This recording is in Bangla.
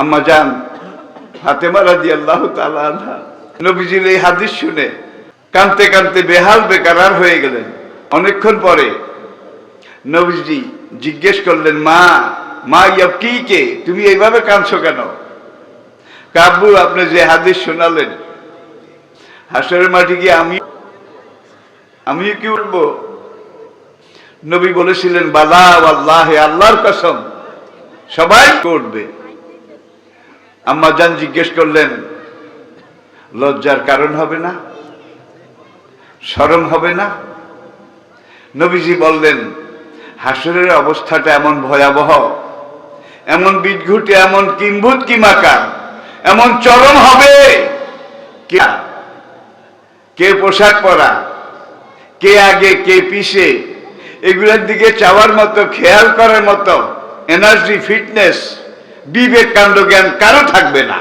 আম্মা যান ফাতেমা রাজি আল্লাহ নবীজির এই হাদিস শুনে কানতে কানতে বেহাল, বেকারার হয়ে গেলেন। অনেকক্ষণ পরে নবীজি জিজ্ঞেস করলেন, মা মা ইয়াব কি তুমি এইভাবে কাঁদছো কেন? কাব্বু আপনি যে হাদিস শোনালেন, হাসরের মাটি গিয়ে আমি আমি কি উঠবো নবী বলেছিলেন, বালা আল্লাহ আল্লাহর কসম, সবাই করবে। আম্মা জান জিজ্ঞেস করলেন, লজ্জার কারণ হবে না? শরম হবে না? নবীজি বললেন, হাসরের অবস্থাটা এমন ভয়াবহ, এমন বিদঘুটে, এমন কিম্ভূত কিমাকা এমন চরম হবে। কে পোশাক পরা? কে আগে, কে পিছে এগুলোর দিকে চাওয়ার মতো, খেয়াল করার মতো এনার্জি ফিটনেস বিবেক কাণ্ড জ্ঞান কারও থাকবে না।